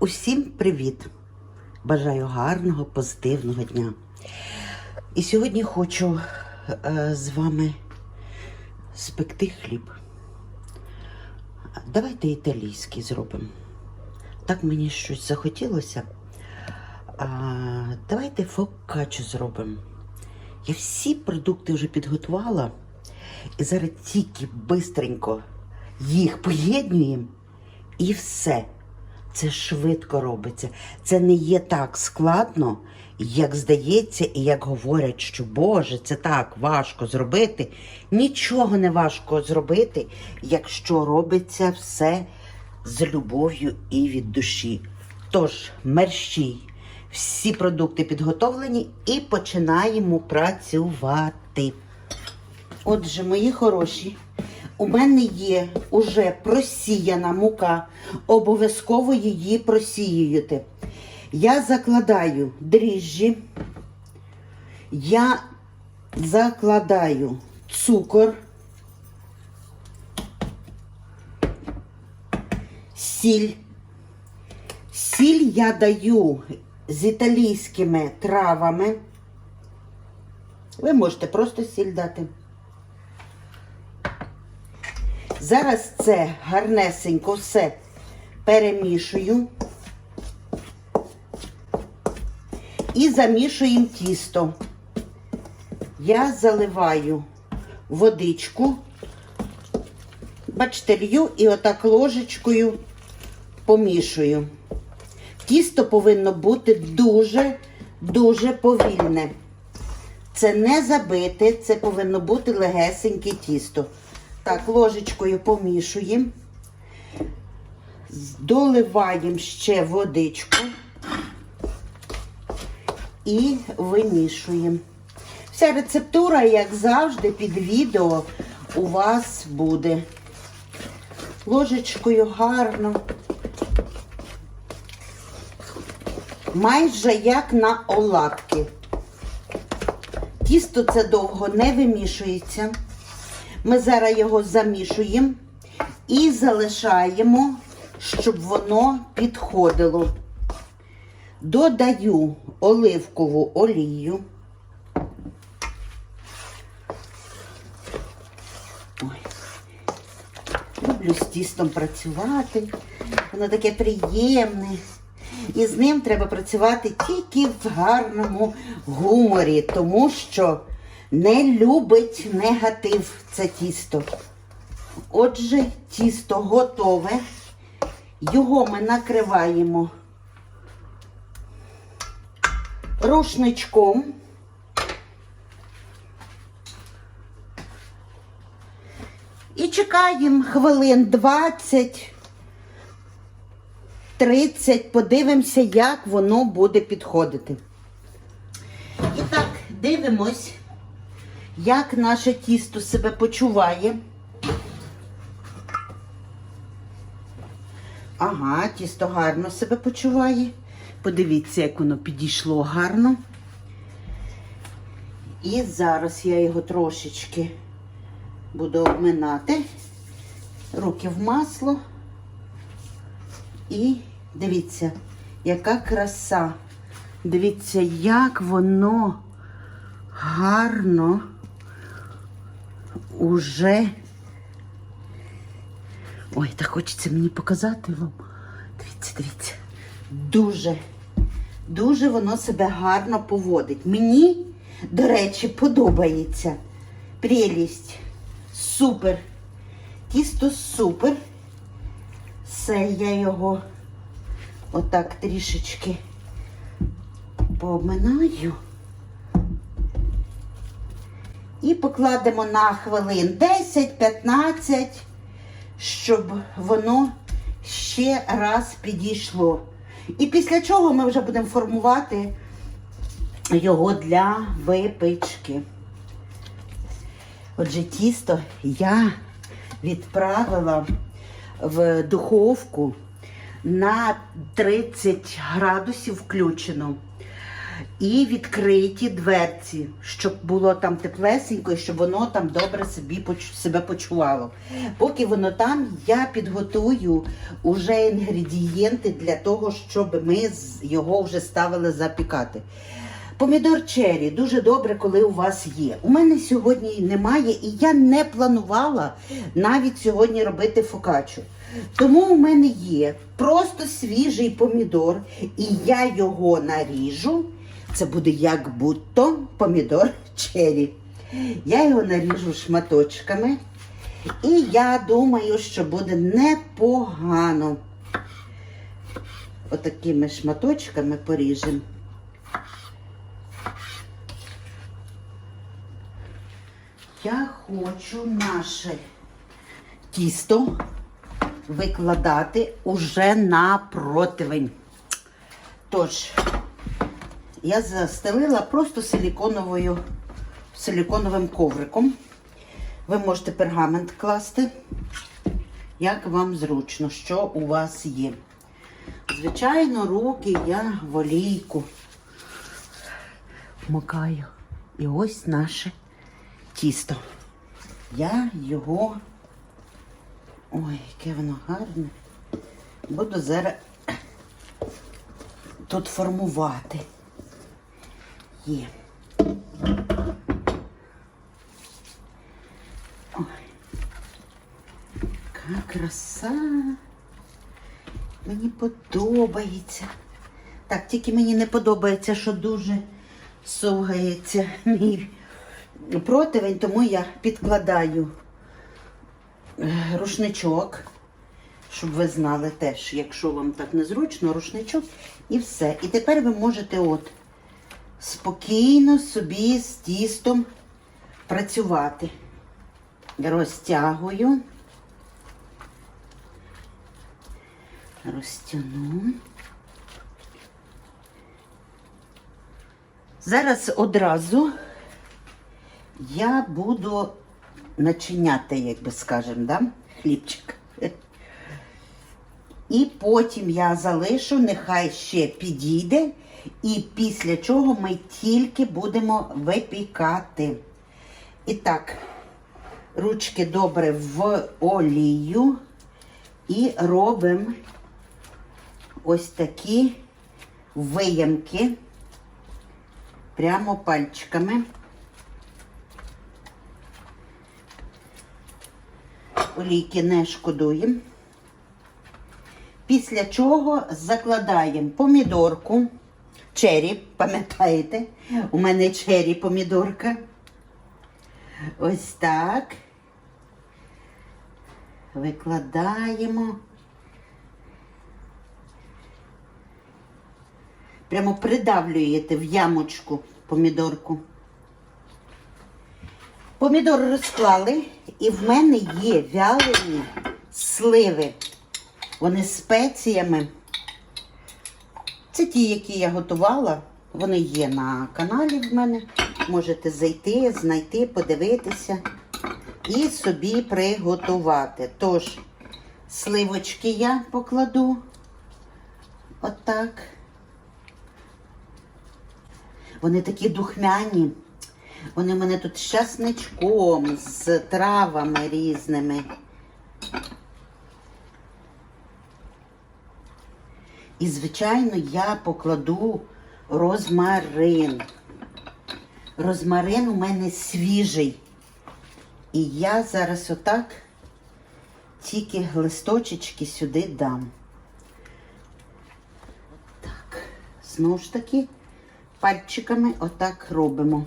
Усім привіт! Бажаю гарного, позитивного дня. І сьогодні хочу е, з вами спекти хліб. Давайте італійський зробимо. Так мені щось захотілося. А, давайте фокаччо зробимо. Я всі продукти вже підготувала. І зараз тільки бистренько їх поєднуємо і все. Це швидко робиться. Це не є так складно, як здається, і як говорять, що Боже, це так важко зробити. Нічого не важко зробити, якщо робиться все з любов'ю і від душі. Тож, мерщій, всі продукти підготовлені і починаємо працювати. Отже, мої хороші, у мене є уже просіяна мука. Обов'язково її просіюєте. Я закладаю дріжджі, я закладаю цукор, сіль. Сіль я даю з італійськими травами. Ви можете просто сіль дати. Зараз це гарнесенько все перемішую і замішуємо тісто. Я заливаю водичку, бачите, лью і отак ложечкою помішую. Тісто повинно бути дуже-дуже повільне. Це не забите, це повинно бути легесеньке тісто. Так, ложечкою помішуємо, доливаємо ще водичку і вимішуємо. Вся рецептура, як завжди, під відео у вас буде. Ложечкою гарно. Майже як на оладки. Тісто це довго не вимішується. Ми зараз його замішуємо і залишаємо, щоб воно підходило. Додаю оливкову олію. Люблю з тістом працювати. Воно таке приємне. І з ним треба працювати тільки в гарному гуморі, тому що не любить негатив це тісто. Отже, тісто готове. Його ми накриваємо рушничком. І чекаємо хвилин 20. 30, подивимося, як воно буде підходити. І так, дивимось, як наше тісто себе почуває. Ага, тісто гарно себе почуває. Подивіться, як воно підійшло гарно. І зараз я його трошечки буду обминати. Руки в масло. І дивіться, яка краса. Дивіться, як воно гарно уже. Ой, так хочеться мені показати вам. Дивіться, дивіться. Дуже, дуже воно себе гарно поводить. Мені, до речі, подобається. Прелість. Супер. Тісто супер. Все, я його отак трішечки пообминаю. І покладемо на хвилин 10-15, щоб воно ще раз підійшло. І після чого ми вже будемо формувати його для випічки. Отже, тісто я відправила в духовку на 30 градусів включено. І відкриті дверці, щоб було там теплесенько і щоб воно там добре собі себе почувало. Поки воно там, я підготую уже інгредієнти для того, щоб ми його вже ставили запікати. Помідор черрі дуже добре, коли у вас є. У мене сьогодні немає, і я не планувала навіть сьогодні робити фокачу. Тому у мене є просто свіжий помідор, і я його наріжу. Це буде як будто помідор черрі. Я його наріжу шматочками. І я думаю, що буде непогано. Отакими шматочками поріжемо. Я хочу наше тісто викладати уже на противень. Тож, я застелила просто силіконовою, силіконовим ковриком. Ви можете пергамент класти, як вам зручно, що у вас є. Звичайно, руки я в олійку вмикаю. І ось наше тісто. Я його. Ой, яке воно гарне. Буду зараз тут формувати. Є. Ой. Яка краса. Мені подобається. Так, тільки мені не подобається, що дуже совгається мій противень, тому я підкладаю е, рушничок, щоб ви знали теж, якщо вам так незручно, рушничок і все. І тепер ви можете от спокійно собі з тістом працювати. Розтягую. Розтягну. Зараз одразу я буду начиняти, як би скажемо, да? хлібчик. І потім я залишу, нехай ще підійде, і після чого ми тільки будемо випікати. І так, ручки добре в олію і робимо ось такі виямки прямо пальчиками. Олійки не шкодуємо. Після чого закладаємо помідорку, чері, пам'ятаєте? У мене чері помідорка. Ось так. Викладаємо. Прямо придавлюєте в ямочку помідорку. Помідор розклали, і в мене є вялені сливи. Вони спеціями. Це ті, які я готувала. Вони є на каналі в мене. Можете зайти, знайти, подивитися і собі приготувати. Тож, сливочки я покладу. Отак. Вони такі духмяні. Вони в мене тут з часничком, з травами різними. І, звичайно, я покладу розмарин. Розмарин у мене свіжий. І я зараз отак тільки листочечки сюди дам. Так, знову ж таки, пальчиками отак робимо.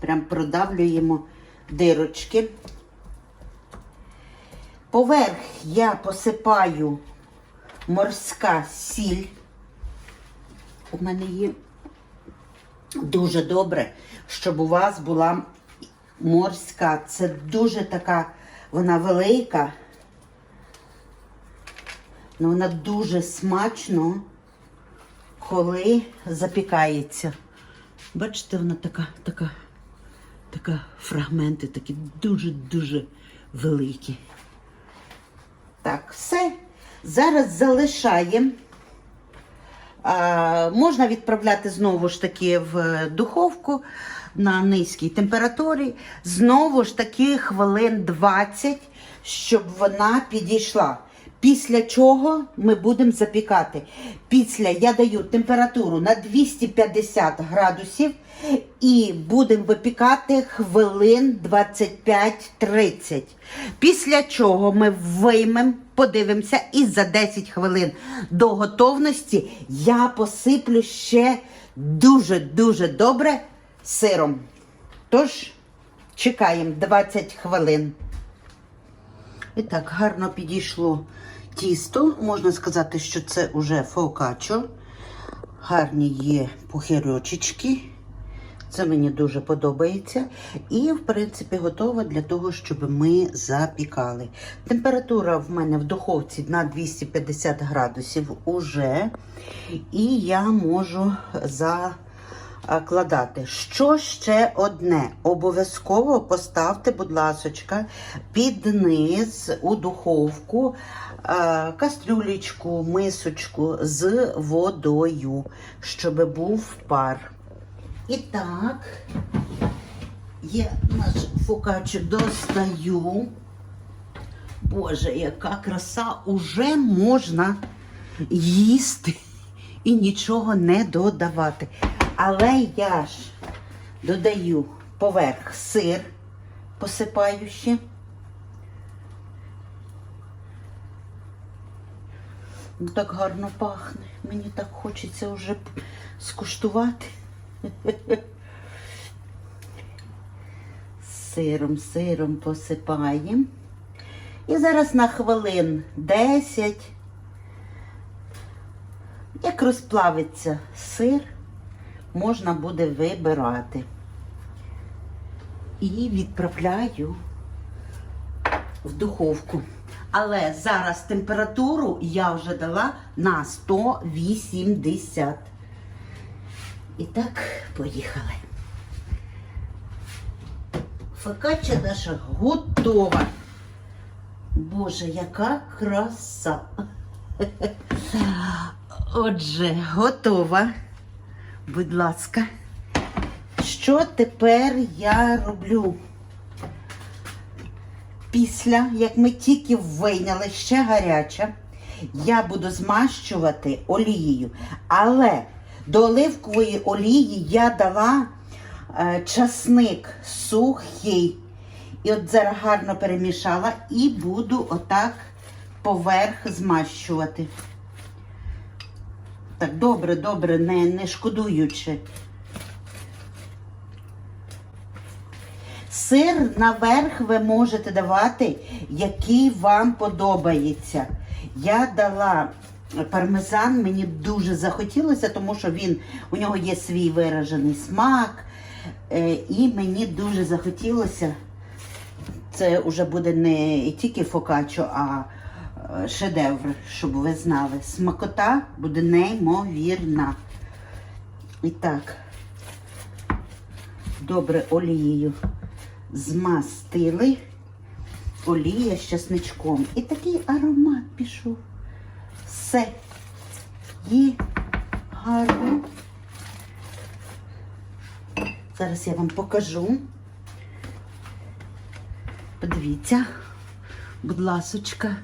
Прям продавлюємо дирочки. Поверх я посипаю морська сіль. У мене є дуже добре, щоб у вас була морська. Це дуже така, вона велика. Ну, вона дуже смачно, коли запікається. Бачите, вона така, така, така фрагменти такі дуже-дуже великі. Так, все. Зараз залишаємо можна відправляти знову ж таки в духовку на низькій температурі. Знову ж таки хвилин 20, щоб вона підійшла. Після чого ми будемо запікати. Після я даю температуру на 250 градусів і будемо випікати хвилин 25-30. Після чого ми виймемо, подивимося, і за 10 хвилин до готовності я посиплю ще дуже-дуже добре сиром. Тож, чекаємо 20 хвилин. І так, гарно підійшло тісто. Можна сказати, що це вже фокачо. Гарні є пухирьочечки. Це мені дуже подобається. І, в принципі, готова для того, щоб ми запікали. Температура в мене в духовці на 250 градусів уже. І я можу закладати. Що ще одне? Обов'язково поставте, будь ласочка, під низ у духовку е, кастрюлечку, мисочку з водою, щоб був пар. І так, я наш фокачик достаю. Боже, яка краса! Уже можна їсти і нічого не додавати. Але я ж додаю поверх сир, посипаю ще. Ну, так гарно пахне. Мені так хочеться вже скуштувати. Сиром, сиром посипаємо. І зараз на хвилин 10, як розплавиться сир, можна буде вибирати. І відправляю в духовку. Але зараз температуру я вже дала на 180. І так, поїхали. Фокачча наша готова. Боже, яка краса. Отже, готова. Будь ласка. Що тепер я роблю? Після, як ми тільки вийняли ще гаряча, я буду змащувати олією. Але до оливкової олії я дала е, часник сухий. І от зараз гарно перемішала і буду отак поверх змащувати. Так, добре, добре, не, не шкодуючи. Сир наверх ви можете давати, який вам подобається. Я дала пармезан, мені дуже захотілося, тому що він, у нього є свій виражений смак. Е, і мені дуже захотілося. Це вже буде не тільки фокачо, а е, шедевр, щоб ви знали. Смакота буде неймовірна. І так, добре олією змастили. Олія з часничком. І такий аромат пішов. Все. І гарно. Зараз я вам покажу. Подивіться, будь ласочка,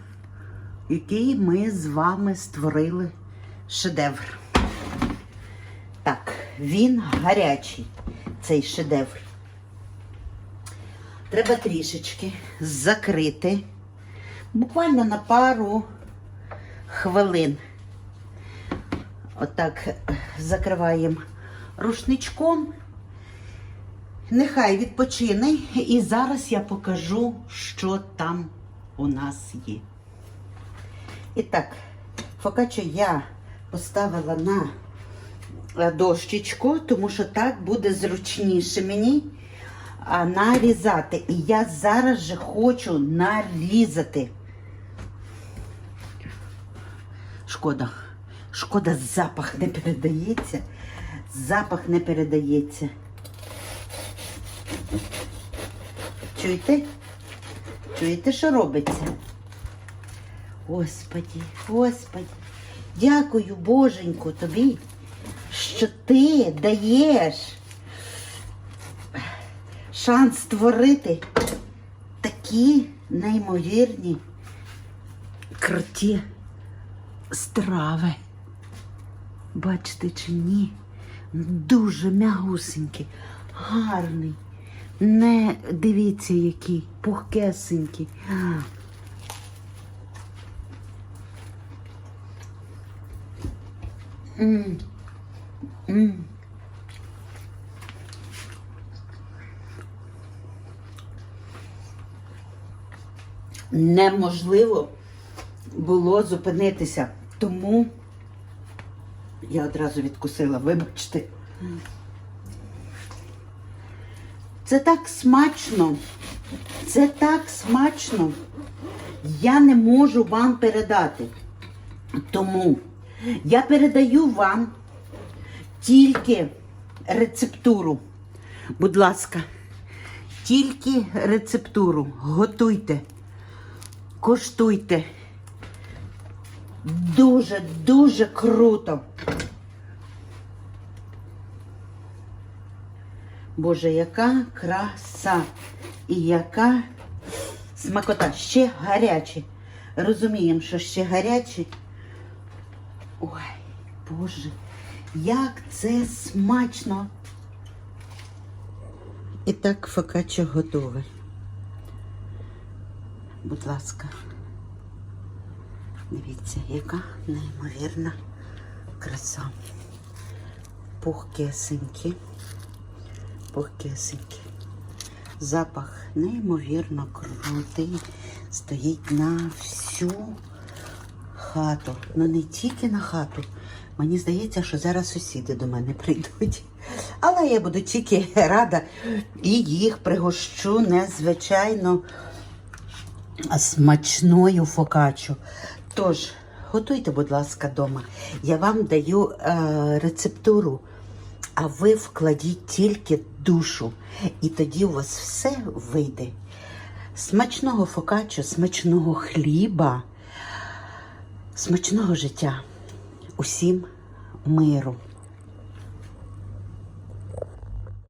який ми з вами створили шедевр. Так, він гарячий, цей шедевр. Треба трішечки закрити, буквально на пару хвилин. Отак закриваємо рушничком. Нехай відпочине, і зараз я покажу, що там у нас є. І так, фокачо я поставила на е, дощечку, тому що так буде зручніше мені нарізати. І я зараз же хочу нарізати. Шкода. Шкода, запах не передається. Запах не передається. Чуєте? Чуєте, що робиться? Господі, господі. Дякую, Боженьку, тобі, що ти даєш шанс створити такі неймовірні круті страви. Бачите чи ні? Дуже м'ягусенький, гарний. Не дивіться, який пухкесенький. М. М. Неможливо було зупинитися, тому я одразу відкусила, вибачте. Це так смачно. Це так смачно. Я не можу вам передати. Тому я передаю вам тільки рецептуру. Будь ласка, тільки рецептуру. Готуйте, коштуйте. Дуже, дуже круто. Боже, яка краса і яка смакота. Ще гарячі. Розуміємо, що ще гарячі. Ой, Боже, як це смачно. І так фокаччо готове. Будь ласка. Дивіться, яка неймовірна краса. Пухкесенькі, пухкесенькі. Запах неймовірно крутий. Стоїть на всю хату. Ну не тільки на хату. Мені здається, що зараз сусіди до мене прийдуть. Але я буду тільки рада і їх пригощу незвичайно смачною фокаччо. Тож, готуйте, будь ласка, вдома. Я вам даю е, рецептуру, а ви вкладіть тільки душу. І тоді у вас все вийде. Смачного фокачу, смачного хліба, смачного життя. Усім миру.